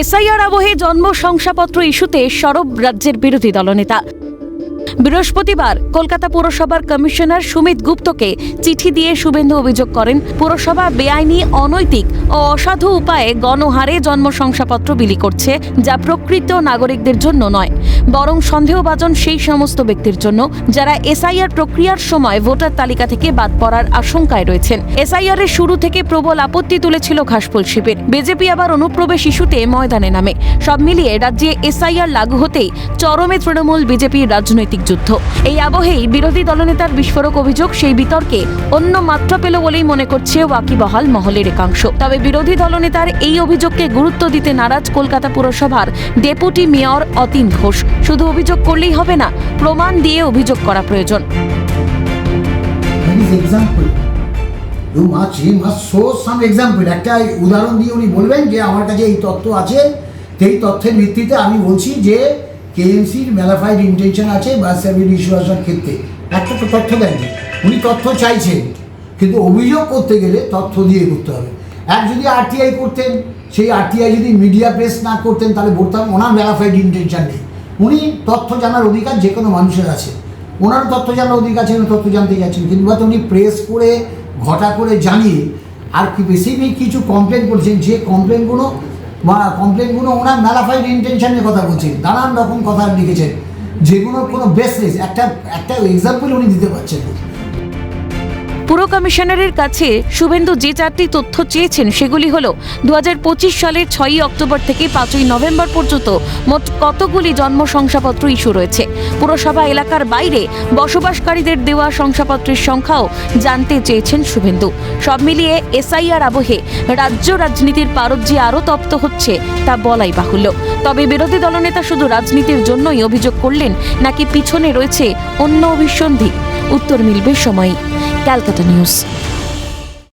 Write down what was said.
SIR আবহে জন্ম শংসাপত্র ইস্যুতে সরব রাজ্যের বিরোধী দলনেতা। বৃহস্পতিবার কলকাতা পুরসভার কমিশনার সুমিত গুপ্তকে চিঠি দিয়ে শুভেন্দু অভিযোগ করেন, পুরসভা বেআইনি, অনৈতিক ও অসাধু উপায়ে গণহারে জন্ম শংসাপত্র বিলি করছে, যা প্রকৃত নাগরিকদের জন্য নয়। বরং সন্দেহভাজন সেই সমস্ত ব্যক্তির জন্য যারা এসআইআর প্রক্রিয়ার সময় ভোটার তালিকা থেকে বাদ পড়ার আশঙ্কায় রয়েছেন। এসআইআর এর শুরু থেকে প্রবল আপত্তি তুলেছিল ঘাসফুল শিবির। বিজেপি আবার অনুপ্রবেশ ইস্যুতে ময়দানে নামে। সব মিলিয়ে রাজ্যে এসআইআর লাগু হতেই চরমে তৃণমূল বিজেপির রাজনৈতিক যুদ্ধ। এই আবহেই বিরোধী দলনেতার বিস্ফোরক অভিযোগ সেই বিতর্কে অন্য মাত্রা পেল বলেই মনে করছে ওয়াকিবহাল মহলের একাংশ। তবে বিরোধী দলনেতার এই অভিযোগকে গুরুত্ব দিতে নারাজ কলকাতা পুরসভার ডেপুটি মেয়র অতীন ঘোষ। শুধু অভিযোগ করলেই হবে না প্রমাণ দিয়ে অভিযোগ করা প্রয়োজন. You must, he must show some example. একটা উদাহরণ দিয়ে উনি বলবেন যে আমার কাছে এই তথ্য আছে। সেই তথ্যের ভিত্তিতে আমি বলছি যে কেএমসির ম্যালাফাইড ইন্টেনশন আছে বা সার্ভিস ইস্যু ক্ষেত্রে। একটা তো তথ্য দেননি উনি তথ্য চাইছেন। কিন্তু অভিযোগ করতে গেলে তথ্য দিয়ে করতে হবে। এক যদি আরটিআই করতেন সেই আরটিআই যদি মিডিয়া প্রেস না করতেন তাহলে বলতাম ওনার ম্যালাফাইড ইন্টেনশন নেই। উনি তথ্য জানার অধিকার যে কোনো মানুষের আছে। ওনার তথ্য জানার অধিকার আছে তথ্য জানতে চাইছেন কিন্তু হয়তো উনি প্রেস করে, ঘটা করে জানিয়ে, আর কি বেসিকলি কিছু কমপ্লেন করছেন। যে কমপ্লেনগুলো বা কমপ্লেনগুলো ওনার ম্যালাফাইড ইন্টেনশনের কথা বলছেন। নানান রকম কথা লিখেছেন। যেগুলোর কোনো বেসলেস একটা একটা এক্সাম্পল উনি দিতে পারছেন। পুর কমিশনারের কাছে শুভেন্দু যে চারটি তথ্য চেয়েছেন সেগুলি হল দু হাজার পঁচিশ সালের ছয়ই অক্টোবর থেকে পাঁচই নভেম্বর পর্যন্ত মোট কতগুলি জন্ম শংসাপত্র ইস্যু রয়েছে? পুরসভা এলাকার বাইরে বসবাসকারীদের দেওয়া শংসাপত্রের সংখ্যাও জানতে চেয়েছেন শুভেন্দু। সব মিলিয়ে এসআইআর আবহে রাজ্য রাজনীতির পারদ যে আরও তপ্ত হচ্ছে তা বলাই বাহুল্য। তবে বিরোধী দলনেতা শুধু রাজনীতির জন্যই অভিযোগ করলেন, নাকি পিছনে রয়েছে অন্য অভিসন্ধি? উত্তর মিলবে সময়ই। ক্যালকাটা নিউজ